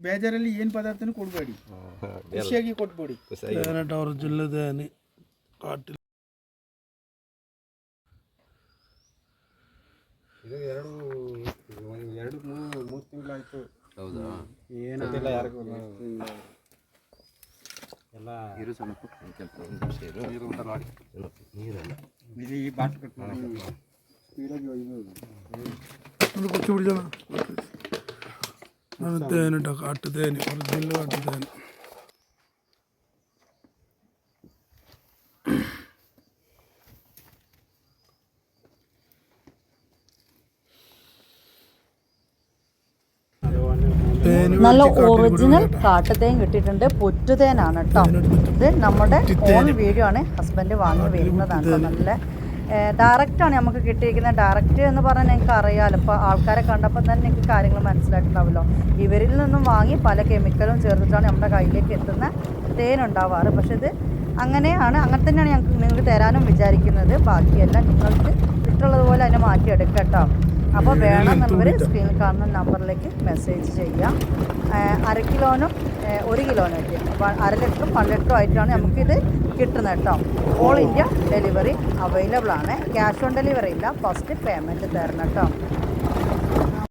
ಬೇಜಾರಲ್ಲಿ ಏನು ಪದಾರ್ಥನೂ ಕೊಡಬೇಡಿ. ಖುಷಿಯಾಗಿ ಕೊಟ್ಬೇಡಿ. ಅವರು ಜಿಲ್ಲದ ಕಾಟಿಲ್. ಇದು ಎರಡು ಎರಡು ಮೂರು ಮೂರು ತಿಂಗಳಾಯಿತು. ಹೌದಾ? ಏನಿಲ್ಲ ಯಾರಿಗೂ. ಎಲ್ಲ ಇರು. ಸ್ವಲ್ಪ ನೀರು ಅಂತ ಮಾಡಿ. ನೀರಲ್ಲ? ಇದು ಈ ಬಾಟ್ಲು ಕಟ್ ಮಾಡಿ ಸ್ಪೀಡಾಗಿ ಇದು ಕುಚ್ಚು ಬಿಡಿದೋಣ കാട്ടു തേന് ഒറിജിനൽ കാട്ടു തേന് നല്ല ഒറിജിനൽ കാട്ടുതേൻ കിട്ടിയിട്ടുണ്ട്. പൊറ്റുതേനാണ് കേട്ടോ. ഇത് നമ്മുടെ ഓൺ വീഡിയോ ആണ്. ഹസ്ബൻഡ് വാങ്ങി വരുന്നതാണ് നല്ല ഡയറക്റ്റ് ആണ് നമുക്ക് കിട്ടിയിരിക്കുന്നത്. ഡയറക്റ്റ് എന്ന് പറഞ്ഞാൽ നിങ്ങൾക്ക് അറിയാമല്ലോ ഇപ്പോൾ ആൾക്കാരെ കണ്ടപ്പോൾ തന്നെ നിങ്ങൾക്ക് കാര്യങ്ങൾ മനസ്സിലായിട്ടുണ്ടാവുമല്ലോ. ഇവരിൽ നിന്നും വാങ്ങി പല കെമിക്കലും ചേർത്തിട്ടാണ് നമ്മുടെ കയ്യിലേക്ക് എത്തുന്ന തേൻ ഉണ്ടാവാറ്. പക്ഷെ ഇത് അങ്ങനെയാണ്. അങ്ങനെ തന്നെയാണ് ഞങ്ങൾക്ക് നിങ്ങൾക്ക് തരാനും വിചാരിക്കുന്നത്. ബാക്കിയെല്ലാം നിങ്ങൾക്ക് ഇഷ്ടമുള്ളതുപോലെ അതിനെ മാറ്റിയെടുക്കാം കേട്ടോ. അപ്പോൾ വേണമെന്നുള്ളവർ സ്ക്രീനിൽ കാണുന്ന നമ്പറിലേക്ക് മെസ്സേജ് ചെയ്യാം. അര കിലോനും ഒരു കിലോനൊക്കെ അപ്പോൾ അര ലിറ്ററും വൺ ലിറ്ററും ആയിട്ടാണ് നമുക്കിത് കിട്ടുന്നത് കേട്ടോ. ഓൾ ഇന്ത്യ ഡെലിവറി അവൈലബിൾ ആണ്. ക്യാഷ് ഓൺ ഡെലിവറി ഇല്ല. ഫസ്റ്റ് പേയ്മെന്റ് തരണം കേട്ടോ.